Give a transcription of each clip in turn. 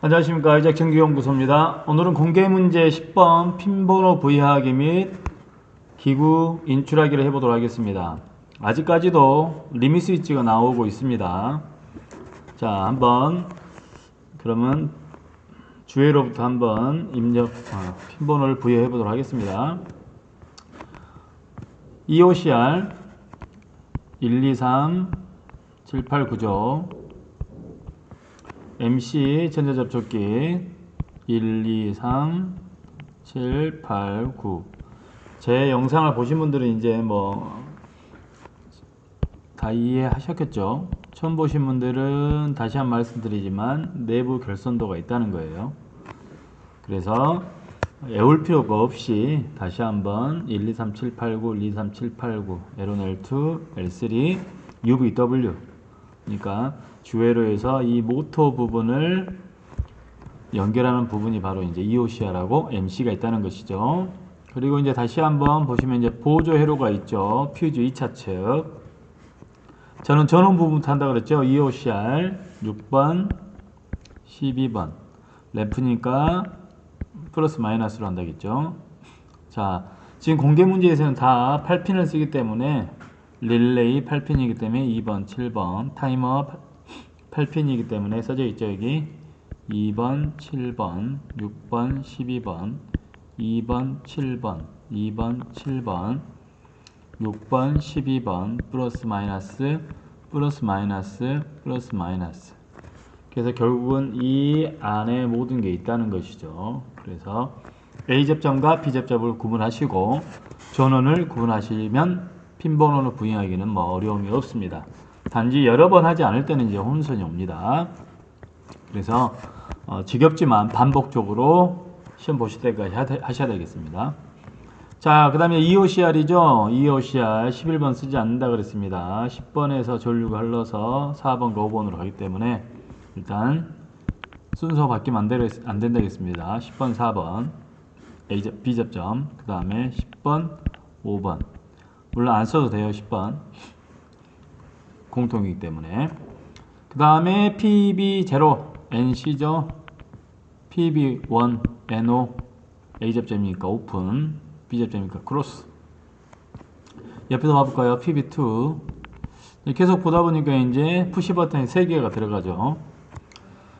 안녕하십니까 이작 정기연구소입니다. 오늘은 공개 문제 10번 핀번호 부여하기 및 기구 인출하기를 해보도록 하겠습니다. 아직까지도 리밋 스위치가 나오고 있습니다. 자 한번 그러면 주회로부터 한번 입력 어, 핀번호를 부여해 보도록 하겠습니다. EOCR 1, 2, 3, 7, 8, 9죠. MC 전자접촉기 1, 2, 3, 7, 8, 9. 제 영상을 보신 분들은 이제 뭐 다 이해하셨겠죠? 처음 보신 분들은 다시 한번 말씀드리지만 내부 결손도가 있다는 거예요. 그래서 외울 필요가 없이 다시 한번 1, 2, 3, 7, 8, 9, 1, 2, 3, 7, 8, 9, L1, L2, L3, UVW. 그러니까 주회로에서 이 모터 부분을 연결하는 부분이 바로 이제 EOCR하고 MC가 있다는 것이죠. 그리고 이제 다시 한번 보시면 이제 보조 회로가 있죠. 퓨즈 2차 측. 저는 전원 부분부터 한다 그랬죠. EOCR 6번, 12번. 램프니까 플러스 마이너스로 한다겠죠. 자, 지금 공개 문제에서는 다 8핀을 쓰기 때문에 릴레이 8핀이기 때문에 2번, 7번, 타이머 8핀이기 때문에 써져 있죠, 여기. 2번, 7번, 6번, 12번, 2번, 7번, 2번, 7번, 6번, 12번, 플러스 마이너스, 플러스 마이너스, 플러스 마이너스. 그래서 결국은 이 안에 모든 게 있다는 것이죠. 그래서 A 접점과 B 접점을 구분하시고 전원을 구분하시면 핀번호를 부여하기는 뭐 어려움이 없습니다. 단지 여러 번 하지 않을 때는 이제 혼선이 옵니다. 그래서 어, 지겹지만 반복적으로 시험 보실 때까지 하- 하셔야 되겠습니다. 자, 그 다음에 EOCR이죠. EOCR 11번 쓰지 않는다 그랬습니다. 10번에서 전류가 흘러서 4번과 5번으로 가기 때문에 일단 순서 바뀌면 안, 되겠, 안 된다겠습니다. 10번, 4번, A 접, B 접점, 그 다음에 10번, 5번. 물론 안 써도 돼요, 10번. 공통이기 때문에. 그 다음에 PB0, NC죠. PB1, NO, A 접점이니까 오픈, B 접점이니까 크로스. 옆에서 봐볼까요? PB2. 계속 보다 보니까 이제 푸시 버튼이 3개가 들어가죠.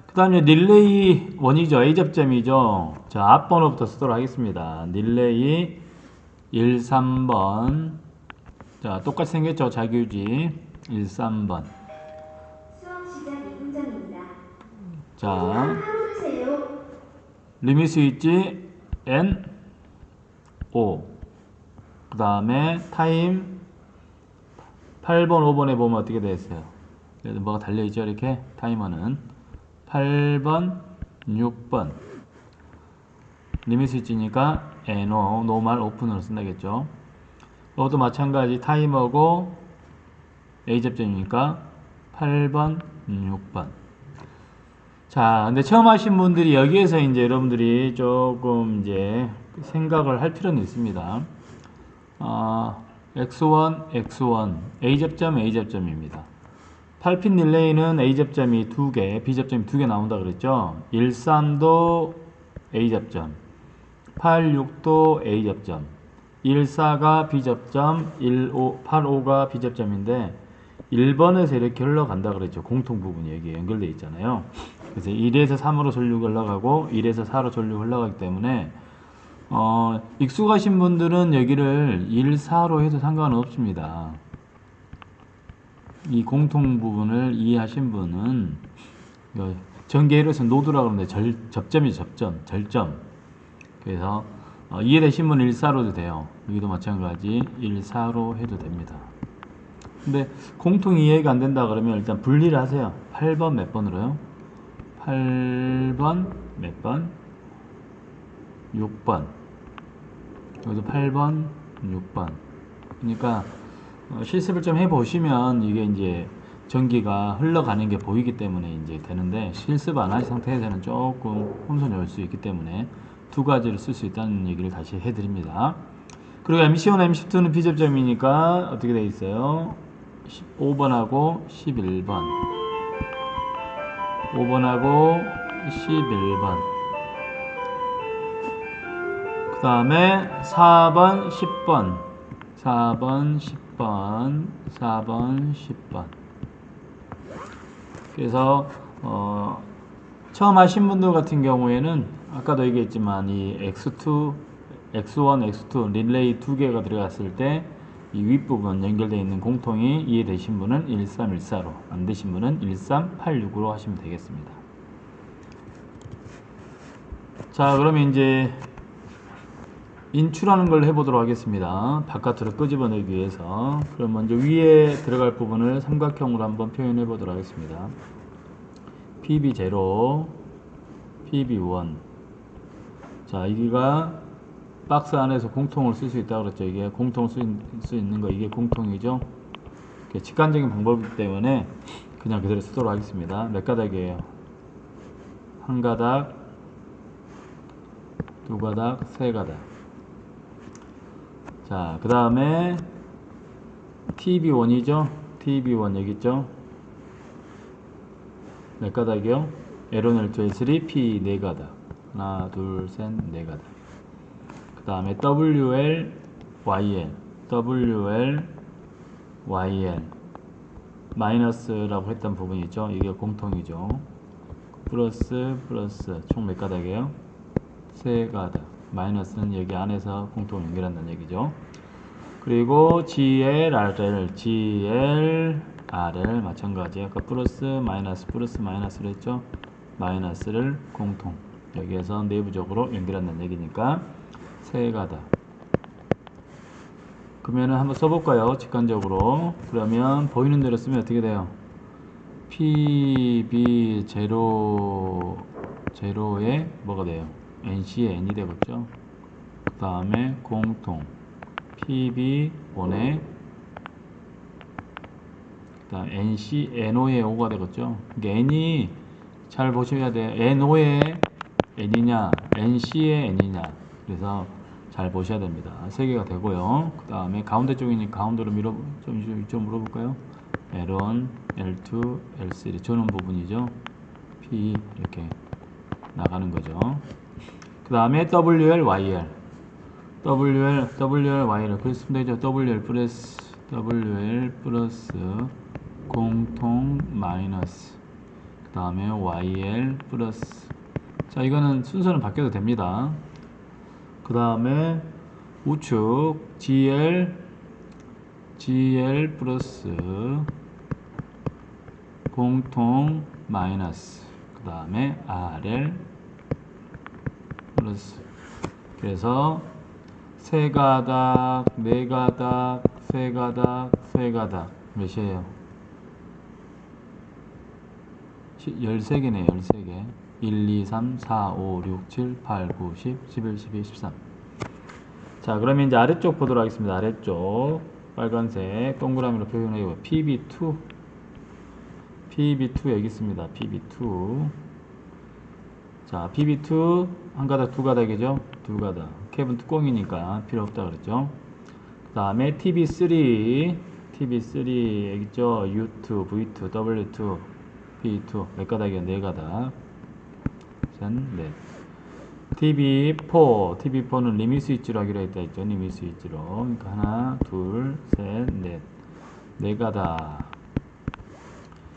그 다음에 릴레이 원이죠. A 접점이죠. 자, 앞번호부터 쓰도록 하겠습니다. 릴레이 1, 3번. 자, 똑같이 생겼죠. 자기유지. 1, 3번. 수업 시작 2분 전입니다. 자, 하루 주세요. 리밋 스위치 N, O. 그 다음에 타임 8번, 5번에 보면 어떻게 되었어요? 그래도 뭐가 달려있죠. 이렇게 타이머는 8번, 6번. 리밋 스위치니까 NO, 노말 오픈으로 쓴다겠죠. 이것도 마찬가지 타이머고 A 접점이니까 8번, 6번. 자, 근데 처음 하신 분들이 여기에서 이제 여러분들이 조금 이제 생각을 할 필요는 있습니다. 어, X1, X1, A 접점, A 접점입니다. 8핀 릴레이는 A 접점이 2개, B 접점이 2개 나온다 그랬죠? 13도 A 접점, 86도 A 접점, 14가 B 접점, 15, 85가 B 접점인데 1번에서 이렇게 흘러간다 그랬죠. 공통 부분이 여기 연결되어 있잖아요. 그래서 1에서 3으로 전류가 흘러가고 1에서 4로 전류가 흘러가기 때문에 어, 익숙하신 분들은 여기를 1, 4로 해도 상관없습니다. 이 공통 부분을 이해하신 분은 어, 전개로서 노드라고 하는데 절, 접점이 접점, 절점. 그래서 어, 이해되신 분은 1, 4로도 돼요. 여기도 마찬가지 1, 4로 해도 됩니다. 근데 공통 이해가 안 된다 그러면 일단 분리를 하세요. 8번 몇 번으로요? 8번 몇 번? 6번. 여기도 8번, 6번. 그러니까 어, 실습을 좀 해보시면 이게 이제 전기가 흘러가는 게 보이기 때문에 이제 되는데 실습 안 하신 상태에서는 조금 혼선이 올 수 있기 때문에 두 가지를 쓸 수 있다는 얘기를 다시 해드립니다. 그리고 MC1, MC2는 비접점이니까 어떻게 돼 있어요? 15번하고 11번. 5번하고 11번. 그 다음에 4번, 10번. 4번, 10번. 4번, 10번. 그래서, 어, 처음 하신 분들 같은 경우에는 아까도 얘기했지만 이 X2, X1, X2 릴레이 두 개가 들어갔을 때 이 윗부분 연결되어 있는 공통이 이해되신 분은 1314로 안 되신 분은 1386으로 하시면 되겠습니다. 자 그러면 이제 인출하는 걸 해보도록 하겠습니다. 바깥으로 끄집어내기 위해서 그럼 먼저 위에 들어갈 부분을 삼각형으로 한번 표현해 보도록 하겠습니다. PB0, PB1 자 여기가 박스 안에서 공통을 쓸 수 있다고 그랬죠. 이게 공통을 쓸 수 있는 거 이게 공통이죠. 직관적인 방법이기 때문에 그냥 그대로 쓰도록 하겠습니다. 몇 가닥이에요? 한 가닥, 두 가닥, 세 가닥. 자, 그 다음에 TB1이죠. TB1 여기 있죠. 몇 가닥이요? L1, L2, L3, P 네 가닥. 하나, 둘, 셋, 네 가닥. 그 다음에 WL, YL, WL, YL 마이너스라고 했던 부분이 있죠. 이게 공통이죠. 플러스 플러스 총 몇 가닥이에요? 세 가닥. 마이너스는 여기 안에서 공통을 연결한다는 얘기죠. 그리고 GL, RL, GL, RL 마찬가지. 아까 플러스 마이너스 플러스 마이너스를 했죠. 마이너스를 공통. 여기에서 내부적으로 연결한다는 얘기니까 세 가닥. 그러면은 한번 써볼까요? 직관적으로. 그러면 보이는 대로 쓰면 어떻게 돼요? PB 0 제로에 뭐가 돼요? NC에 N이 되겠죠? 그 다음에 공통 PB 1에 그 다음 NC NO에 5가 되겠죠? 이게 N이 잘 보셔야 돼요. NO에 N이냐, NC에 N이냐. 그래서 잘 보셔야 됩니다. 세 개가 되고요. 그 다음에 가운데 쪽이니 가운데로 밀어 좀, 좀, 좀 물어볼까요? L1, L2, L3 주는 부분이죠. P 이렇게 나가는 거죠. 그 다음에 WL, YL WL, WL, YL 그랬으면 되죠. WL 플러스 WL 플러스 공통 마이너스 그 다음에 YL 플러스 자 이거는 순서는 바뀌어도 됩니다. 그 다음에 우측 GL GL 플러스 공통 마이너스 그 다음에 RL 플러스 그래서 세 가닥, 네 가닥, 세 가닥, 세 가닥 몇이에요? 13개네요 13개 1, 2, 3, 4, 5, 6, 7, 8, 9, 10, 11, 12, 13 자 그러면 이제 아래쪽 보도록 하겠습니다. 아래쪽. 빨간색 동그라미로 표현해요. PB2 PB2 여기 있습니다. PB2 자 PB2 한 가닥 두 가닥이죠? 두 가닥. 캡은 뚜껑이니까 필요 없다 그랬죠? 그 다음에 TB3 TB3 여기 있죠? U2 V2 W2 P2 몇 가닥이야? 네 가닥 셋, 넷. TB4, TB4는 리밋 스위치로 하기로 했다 했죠. 리밋 스위치로. 그러니까 하나, 둘, 셋, 넷. 네 가닥.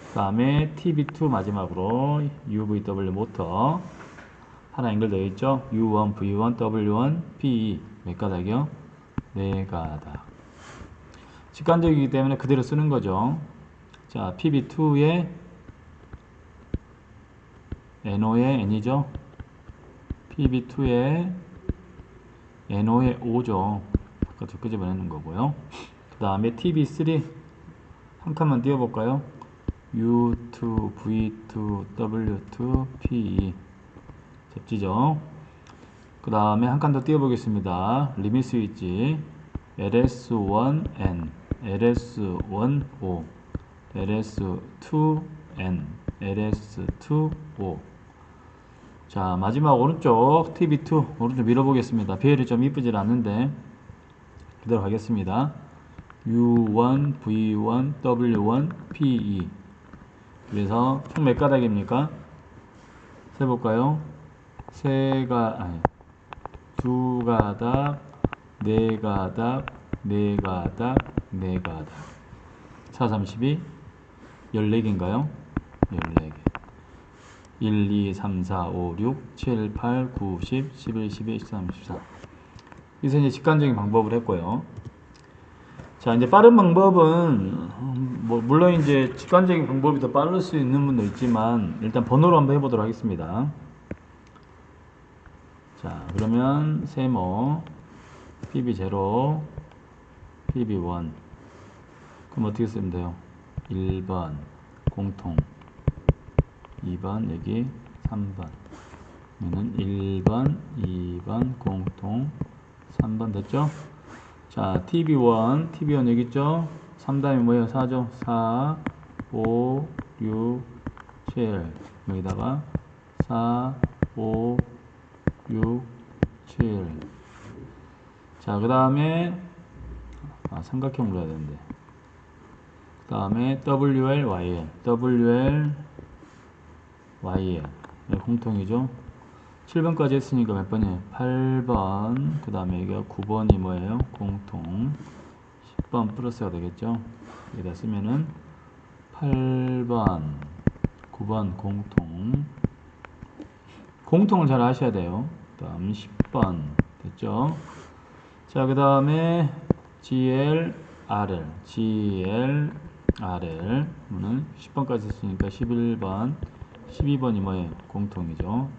그 다음에 TB2 마지막으로 UVW 모터. 하나 연결되어 있죠. U1, V1, W1, PE. 몇 가닥이요? 네 가닥. 직관적이기 때문에 그대로 쓰는 거죠. 자, PB2에 NO의 N이죠. PB2의 NO의 5죠. 바깥으로 끄집어내는 거고요. 그 다음에 TB3 한 칸만 띄워볼까요? U2, V2, W2, PE 접지죠. 그 다음에 한 칸 더 띄워보겠습니다. 리밋 스위치 LS1N, LS1O, LS2N, LS2O 자 마지막 오른쪽 TV2 오른쪽 밀어보겠습니다 배열이 좀 이쁘질 않는데 그대로 하겠습니다 U1, V1, W1, PE 그래서 총 몇 가닥입니까? 세볼까요? 세 가, 아니, 두 가닥, 네 가닥, 네 가닥, 네 가닥. 4, 32, 14개인가요? 14개. 1, 2, 3, 4, 5, 6, 7, 8, 9, 10, 11, 12, 13, 14. 여기서 이제 직관적인 방법을 했고요. 자, 이제 빠른 방법은, 음, 뭐, 물론 이제 직관적인 방법이 더 빠를 수 있는 분도 있지만, 일단 번호로 한번 해보도록 하겠습니다. 자, 그러면 세모, PB0, PB1. 그럼 어떻게 쓰면 돼요? 1번, 공통. 2번, 여기 3번. 그러면 1번, 2번, 공통. 3번 됐죠? 자, TB1, TB1 여기 있죠? 3다음에 뭐예요? 4죠? 4, 5, 6, 7. 여기다가 4, 5, 6, 7. 자, 그 다음에, 아, 삼각형으로 해야 되는데. 그 다음에 WL, YL. WL, YL. 네, 공통이죠? 7번까지 했으니까 몇 번이에요? 8번. 그 다음에 여기가 9번이 뭐예요? 공통. 10번 플러스가 되겠죠? 여기다 쓰면은 8번, 9번 공통. 공통을 잘 아셔야 돼요. 그 다음 10번. 됐죠? 자, 그 다음에 GL, RL. GL, RL. 는 10번까지 했으니까 11번, 12번이 뭐예요? 공통이죠.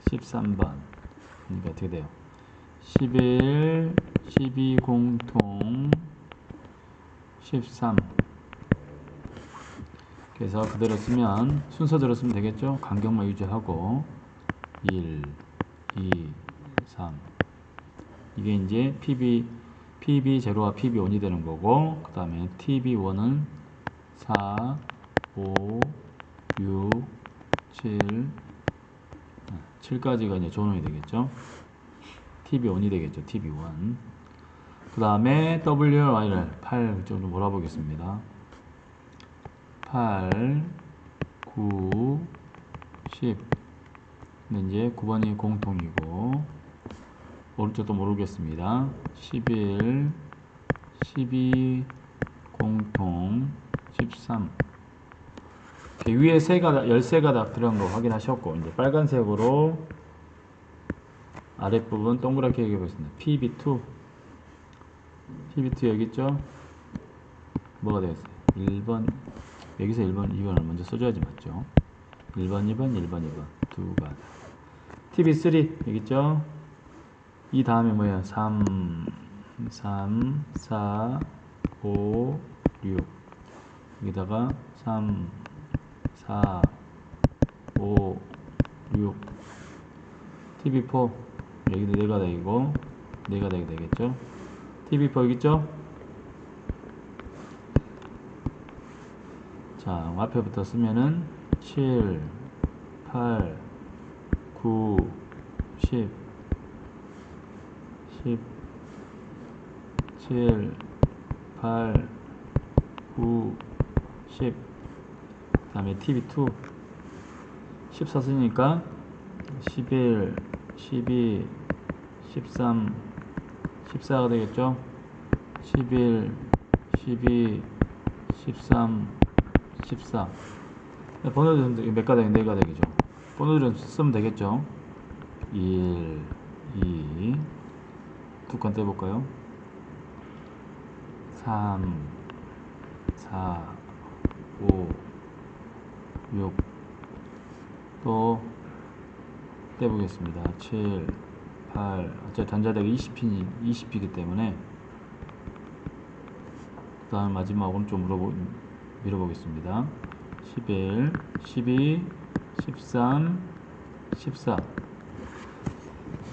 13번. 그러니까 어떻게 돼요? 11, 12 공통, 13. 그래서 그대로 쓰면 순서대로 쓰면 되겠죠? 간격만 유지하고 1, 2, 3. 이게 이제 PB PB0와 PB1이 되는 거고 그 다음에 TB1은 4, 5, 6, 7, 7까지가 이제 전원이 되겠죠. TB1이 되겠죠. TB1. 그 다음에 WRY를 8좀 몰아보겠습니다. 8, 9, 10. 근데 이제 9번이 공통이고, 오른쪽도 모르겠습니다. 11, 12, 공통, 13. 위에 세 가닥, 13가닥 들어간 거 확인하셨고, 이제 빨간색으로 아랫부분 동그랗게 얘기해 보겠습니다. PB2. PB2 여기 있죠? 뭐가 되겠어요? 1번, 여기서 1번, 2번을 먼저 써줘야지 맞죠? 1번, 2번, 1번, 2번. 두 가닥. TB3 여기 있죠? 이 다음에 뭐야? 3, 3, 4, 5, 6. 여기다가 3, 4, 5, 6. TB4 여기도 네 가닥이고 네 가닥이 되겠죠? TB4 여기 있죠? 자 앞에부터 쓰면은 7, 8, 9, 10, 10, 7, 8, 9, 10. 그 다음에 TV2 14 쓰니까 11, 12, 13, 14가 되겠죠? 11, 12, 13, 14. 번호를 몇 가닥이 네 가닥이죠. 번호를 쓰면 되겠죠? 1, 2, 두 칸 떼볼까요? 3, 4, 5, 6, 또 떼보겠습니다. 7, 8, 어차피 단자대가 20핀이 20이기 때문에 그 다음 마지막 오른쪽 물어보, 밀어보겠습니다. 11, 12, 13, 14.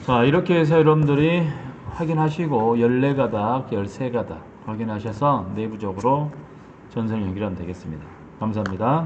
자, 이렇게 해서 여러분들이 확인하시고 14가닥, 13가닥 확인하셔서 내부적으로 전선을 연결하면 되겠습니다. 감사합니다.